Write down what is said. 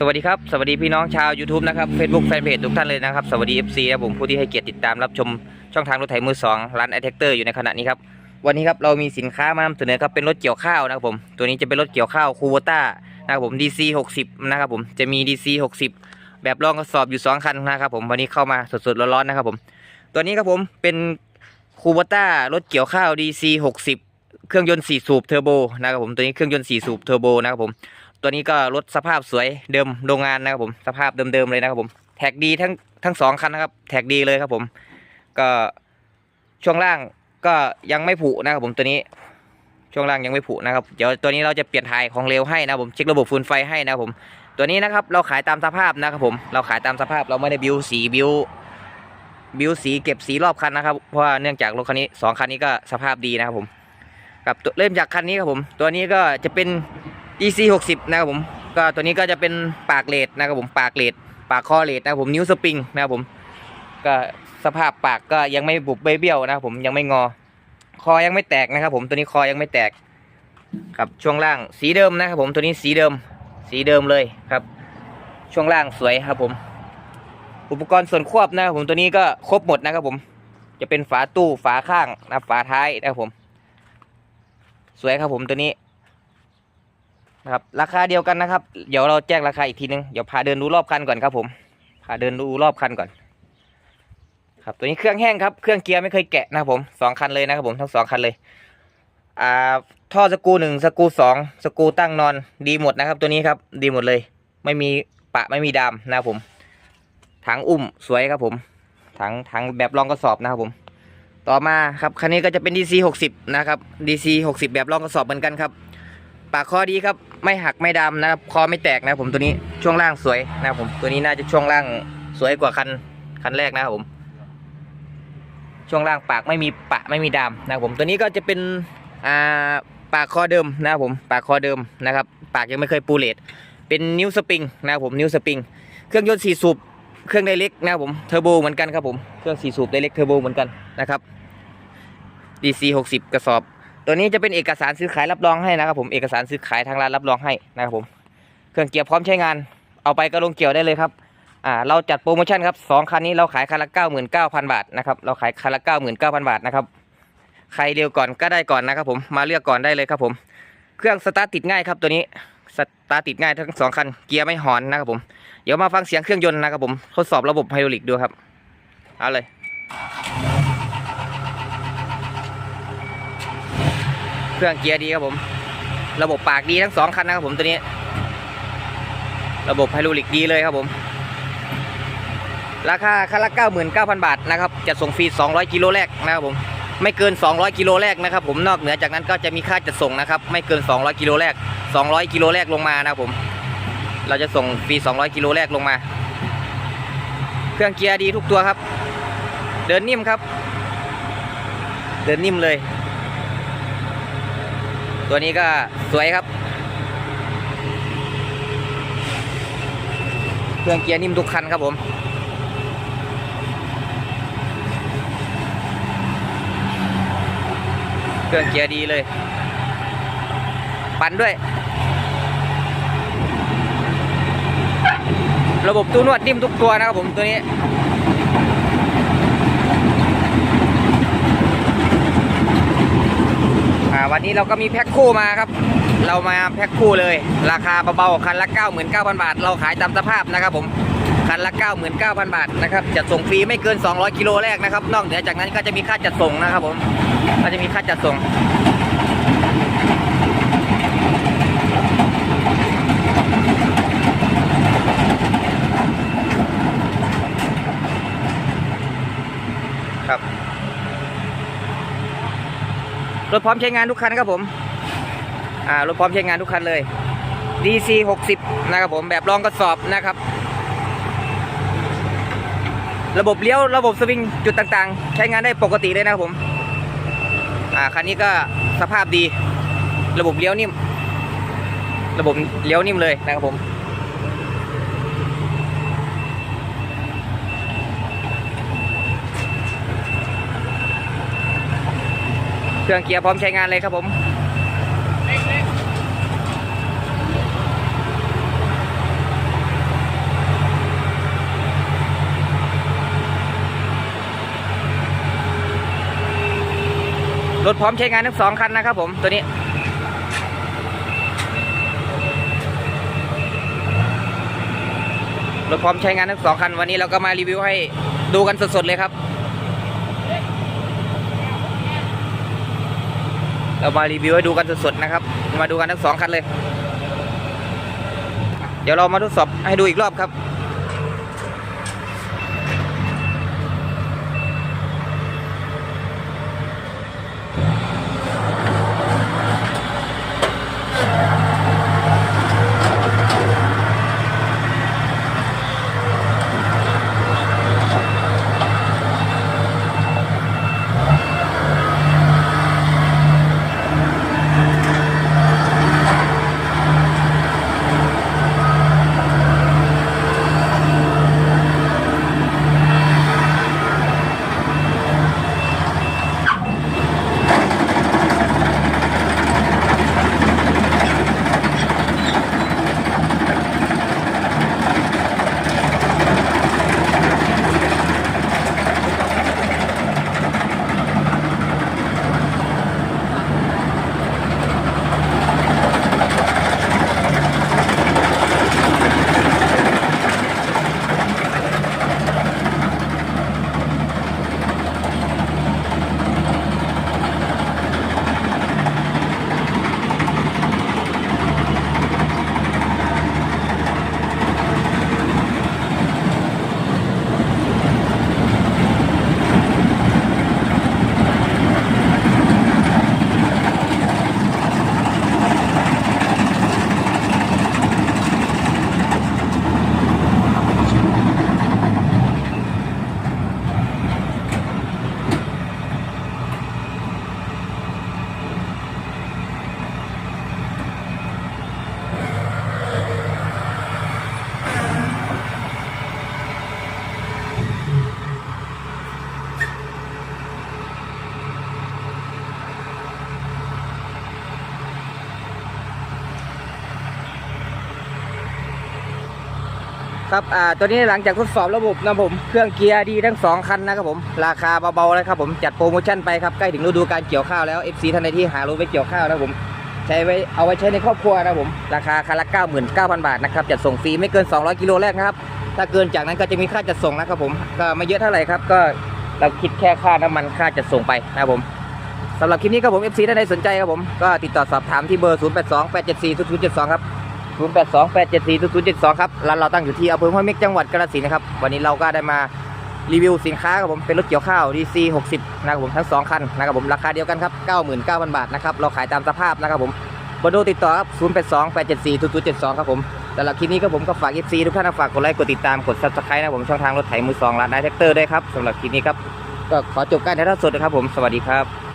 สวัสดีครับ สวัสดีพี่น้องชาว YouTube นะครับ Facebook แฟนเพจทุกท่านเลยนะครับ สวัสดี FC ครับผมผู้ที่ให้เกียรติติดตามรับชมช่องทางรถไถมือ 2 ร้านไอเทคเตอร์อยู่ในขณะนี้ครับ วันนี้ครับเรามีสินค้ามานำเสนอครับเป็นรถเกี่ยวข้าวนะครับผม ตัวนี้จะเป็นรถเกี่ยวข้าวคูโบต้านะครับผม DC 60 นะครับผมจะมี DC 60 แบบรองกระสอบอยู่ 2 คันนะครับผมวันนี้เข้ามาสดๆร้อนๆนะครับผม ตัวนี้ครับผมเป็นคูโบต้ารถเกี่ยวข้าว DC 60 เครื่องยนต์4สูบเทอร์โบนะครับผมตัวนี้เครื่องยนต์4สูบเทอร์โบนะครับผม ตัวนี้ก็รถสภาพสวยเดิมโรงงานนะครับผมสภาพเดิมๆเลยนะครับผมแท็กดีทั้งทั้งสองคันนะครับ แท็กดีเลยครับผม ก็ช่วงล่างก็ยังไม่ผุนะครับผมตัวนี้ช่วงล่างยังไม่ผุนะครับเดี๋ยวตัวนี้เราจะเปลี่ยนถ่ายของเร็วให้นะครับผมเช็คระบบฟืนไฟให้นะครับผมตัวนี้นะครับเราขายตามสภาพนะครับผมเราขายตามสภาพเราไม่ได้บิวสีบิวบิวสีเก็บสีรอบคันนะครับเพราะว่าเนื่องจากรถคันนี้สองคันนี้ก็สภาพดีนะครับผมกับเริ่มจากคันนี้ครับผม ตัวนี้ก็จะเป็น EC 60นะครับผมก็ตัวนี้ก็จะเป็นปากเลดนะครับผมปากเลดปากคอเลดนะครับผมนิ้วสปริงนะครับผมก็สภาพปากก็ยังไม่บุบเบี้ยวนะครับผมยังไม่งอ คอยังไม่แตกนะครับผมตัวนี้คอยังไม่แตกครับช่วงล่างสีเดิมนะครับผมตัวนี้สีเดิม สีเดิมเลยครับ ช่วงล่างสวยครับผม อุปกรณ์ส่วนควบนะครับผมตัวนี้ก็ครบหมดนะครับผม จะเป็นฝาตู้ฝาข้างนะฝาท้ายนะครับผม สวยครับผมตัวนี้ นะครับราคาเดียวกันนะครับ เดี๋ยวเราแจ้งราคาอีกทีนึงเดี๋ยวพาเดินดูรอบคันก่อนครับผมพาเดินดูรอบคันก่อนครับตัวนี้เครื่องแห้งครับเครื่องเกียร์ไม่เคยแกะนะครับผมสองคันเลยนะครับผมทั้งสองคันเลยอ่าท่อสกูหนึ่งสกูสองสกูตั้งนอนดีหมดนะครับ ตัวนี้ครับดีหมดเลย ไม่มีปะไม่มีดามนะครับผมถังอุ้มสวยครับผมถังถังแบบรองกระสอบนะครับผมต่อมาครับคันนี้ก็จะเป็น DC 60 นะครับ DC 60 แบบรองกระสอบเหมือนกันครับ ปากคอดีครับ ไม่หักไม่ดำนะครับคอไม่แตกนะผมตัวนี้ช่วงล่างสวยนะครับผมตัวนี้น่าจะช่วงล่างสวยกว่าคันคันแรกนะครับผม ช่วงล่างปากไม่มีปะไม่มีดำนะครับผมตัวนี้ก็จะเป็นอ่าปากคอเดิมนะครับผมปากคอเดิมนะครับ ปากยังไม่เคยปูเลตเป็นนิ้วสปริงนะครับผมนิ้วสปริง เครื่องยนต์สี่สูบเครื่องไดเล็กนะครับผมเทอร์โบเหมือนกันครับผมเครื่องสี่สูบไดเล็กเทอร์โบเหมือนกันนะครับ DC 60 กระสอบ ตัวนี้จะเป็นเอกสารซื้อขายรับรองให้นะครับผมเอกสารซื้อขายทางร้านรับรองให้นะครับผมเครื่องเกียร์พร้อมใช้งาน เอาไปก็ลงเกี่ยวได้เลยครับอ่าเราจัดโปรโมชั่นครับสองคันนี้เราขายคันละเก้าหมื่นเก้าพันบาทนะครับเราขายคันละเก้าหมื่นเก้าพันบาทนะครับใครเร็วก่อนก็ได้ก่อนนะครับผมมาเลือกก่อนได้เลยครับผม เครื่องสตาร์ทติดง่ายครับตัวนี้สตาร์ทติดง่ายทั้งสองคันเกียร์ไม่หอนนะครับผมเดี๋ยวมาฟังเสียงเครื่องยนต์นะครับผมทดสอบระบบไฮดรอลิกดูครับเอาเลย เครื่องเกียร์ดีครับผม ระบบปากดีทั้งสองคันนะครับผมตัวนี้ ระบบไฮดรอลิกดีเลยครับผม ราคาคันละ 99,000 บาทนะครับจะส่งฟรี 200 กิโลแรกนะครับผม ไม่เกิน 200 กิโลแรกนะครับผม นอกเหนือจากนั้นก็จะมีค่าจัดส่งนะครับ ไม่เกิน 200 กิโลแรก 200 กิโลแรกลงมานะครับผม เราจะส่งฟรี 200 กิโลแรกลงมา เครื่องเกียร์ดีทุกตัวครับ เดินนิ่มครับ เดินนิ่มเลย ตัวนี้ก็สวยครับ เครื่องเกียร์นิ่มทุกคันครับผมเครื่องเกียร์ดีเลย ปั่นด้วย ระบบตู้นวดนิ่มทุกตัวนะครับผมตัวนี้ อ่า วันนี้เราก็มีแพ็คคู่มาครับ เรามาแพ็คคู่เลย ราคาเบาๆคันละ 99,000 บาท เราขายตามสภาพนะครับผมคันละ 99,000 บาทนะครับจัดส่งฟรีไม่เกิน 200 กิโลแรกนะครับ นอกเหนือจากนั้นก็จะมีค่าจัดส่งนะครับผมก็จะมีค่าจัดส่ง ถพร้อมใช้งานทุกคันครับผมอ่ารถพร้อมใช้งานทุกคันเลย DC 60นะครับผมแบบรองกระสอบนะครับ ระบบเลี้ยวระบบสวิงจุดต่างๆ ใช้งานได้ปกติเลยนะครับผมอ่าคันนี้ก็สภาพดี ระบบเลี้ยวนิ่ม ระบบเลี้ยวนิ่มเลยนะครับผม เครื่องเกียร์พร้อมใช้งานเลยครับผมรถพร้อมใช้งานทั้งสองคันนะครับผมตัวนี้ รถพร้อมใช้งานทั้งสองคันวันนี้เราก็มารีวิวให้ดูกันสดๆเลยครับ เรามารีวิวให้ดูกันสดๆนะครับ มาดูกันทั้งสองคันเลย เดี๋ยวเรามาทดสอบให้ดูอีกรอบครับ ครับอ่าตัวนี้หลังจากทดสอบระบบนะผมเครื่องเกียร์ดีทั้งสองคันนะครับผมราคาเบาๆเลยครับผมจัดโปรโมชั่นไปครับใกล้ถึงฤดูการเกี่ยวข้าวแล้ว FC ท่านใดที่หารถไว้เกี่ยวข้าวนะครับผมใช้ไว้เอาไว้ใช้ในครอบครัวนะครับผมราคาคันละ 99,000 บาทนะครับจัดส่งฟรีไม่เกิน 200 กิโลแรกนะครับถ้าเกินจากนั้นก็จะมีค่าจัดส่งนะครับผมก็ไม่เยอะเท่าไหร่ครับก็เราคิดแค่ค่าน้ำมันค่าจัดส่งไปนะครับผมสำหรับคลิปนี้ครับผม FC ท่านใดสนใจครับผมก็ติดต่อสอบถามที่เบอร์ 0828740072 ครับ 0828740072 ครับร้านเราตั้งอยู่ที่อำเภอห้วยเม็กจังหวัดกาฬสินธุ์นะครับ วันนี้เราก็ได้มารีวิวสินค้าครับผมเป็นรถเกี่ยวข้าว DC 60 นะครับผมทั้ง 2 คันนะครับผมราคาเดียวกันครับ 99,000 บาทนะครับเราขายตามสภาพนะครับผมบอร์โทรติดต่อครับ 0828740072 ครับผมสำหรับคลิปนี้ครับผมก็ฝาก FC ทุกท่าน ฝากกดไลค์ กดติดตาม กด Subscribe นะครับผมช่องทางรถไถมือสองร้านนายแท็กเตอร์ด้วยครับสำหรับคลิปนี้ครับ ก็ขอจบการถ่ายทอดสดนะครับผม สวัสดีครับ